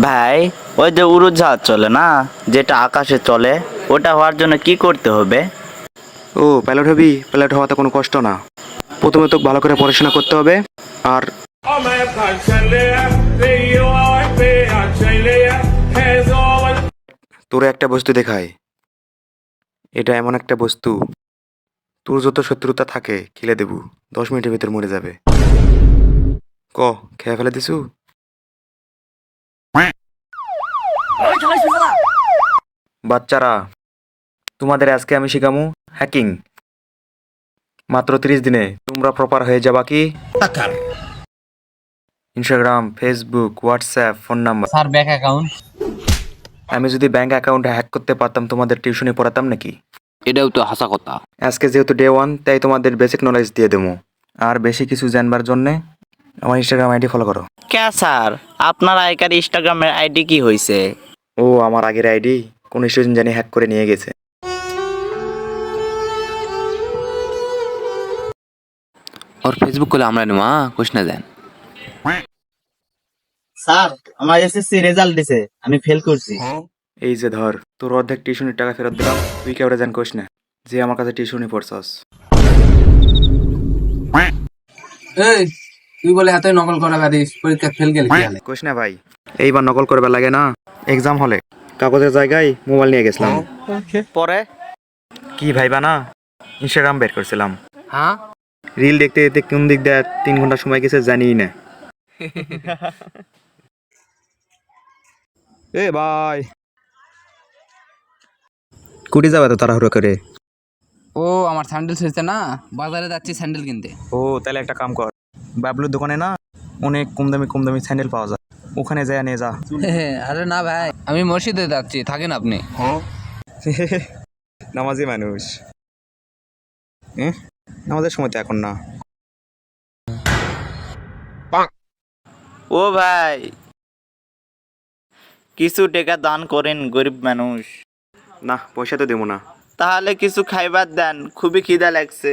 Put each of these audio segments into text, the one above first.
ভাই, ওই যে উড়োজাহাজ চলে না, যেটা আকাশে চলে, ওটা হওয়ার জন্য কি করতে হবে? ও পাইলট হবি পাইলট হওয়াতে কোনো কষ্ট না। প্রথমে তো ভালো করে পড়াশোনা করতে হবে, আর তোর একটা বস্তু দেখায় এটা এমন একটা বস্তু, তোর যত শত্রুতা থাকে, খেলে দেবু, দশ মিনিটের ভিতর মরে যাবে। ক, খেয়ে ফেলে দিছু? বাচ্চারা তোমাদের আজকে আমি শিখামু হ্যাকিং। মাত্র তিরিশ দিনে তোমরা প্রপার হয়ে যাবা কি? Instagram Facebook WhatsApp phone number sir bank account আমি যদি ব্যাংক অ্যাকাউন্ট হ্যাক করতে পারতাম তোমাদের টিউশনে পড়াতাম নাকি? এটাও তো হাসা কথা। আজকে যেহেতু ডে ওয়ান তাই তোমাদের বেসিক নলেজ দিয়ে দেবো। আর বেশি কিছু জানবার জন্যে আমার ইনস্টাগ্রাম আইডি ফলো করো। কে স্যার? আপনার আইকার ইনস্টাগ্রামের আইডি কি হয়েছে ও আমার আগের আইডি কোন স্টুডেন্ট জানি হ্যাক করে নিয়ে গেছে। ওর ফেসবুক করলে আমরা নেওয়া না দেন স্যার আমার এসএসসি রেজাল্ট দিছে আমি ফেল করছি। এই যে ধর তোর অর্ধেক টিউশনের টাকা ফেরত দিলাম তুই কেউ জান না যে আমার কাছে টিউশনি পড়ছস। এই তুই বলে এতই নকল করা পারিস পরীক্ষা ফেল গেলে কি হলে কোস না ভাই এইবার নকল করবে লাগে না এক্সাম হলে। কাগজের জায়গায় মোবাইল নিয়ে গেছিলাম। পরে? কি ভাইবা না? ইনস্টাগ্রাম বের করছিলাম। হ্যাঁ? রিল দেখতে দেখতে কোন দিক দিয়ে তিন ঘণ্টা সময় গেছে জানিই না। এ ভাই। কুটি যাবে তো তাড়াহুড়ো করে? ও আমার স্যান্ডেল ছেড়েছে না? বাজারে যাচ্ছি স্যান্ডেল কিনতে। ও তাহলে একটা কাম কর। বাবলুর দোকানে না অনেক কম দামি কম দামি স্যান্ডেল পাওয়া যায়। ওখানে যায় নিয়ে যা। আরে না ভাই আমি মসজিদে যাচ্ছি থাকেন আপনি। নামাজি মানুষ? নামাজের সময় তো এখন না। ও ভাই কিছু টাকা দান করেন গরিব মানুষ। না পয়সা তো দেবো না। তাহলে কিছু খাইবার দেন খুবই খিদা লাগছে।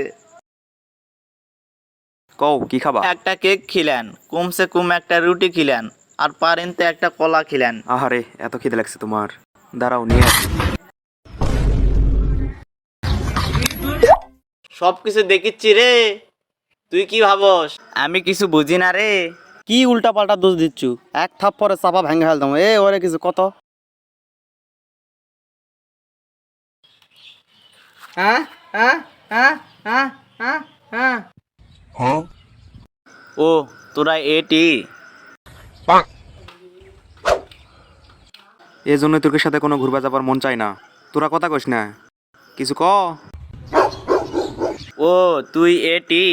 কও কি খাবা? একটা কেক খিলেন কমসে কম একটা রুটি খিলেন। আর পারেন তো একটা কলা খিলেন। আহারে এত খিদে লাগছে তোমার। দাঁড়াও নিয়ে আসি। সব কিছু দেখিচ্ছি রে। তুই কি ভাবস? আমি কিছু বুঝি না রে। কি উল্টা পাল্টা দোষ দিচ্ছু? এক থাপ পরে চাপা ভেঙে ফেলতাম। এ ওরে কিছু কত? ও তোরা এটি? এই জন্য তোর সাথে কোনো ঘুরবা যাবার মন চাই না। তোরা কথা কইস না। কিছু ক? ও, তুই এটি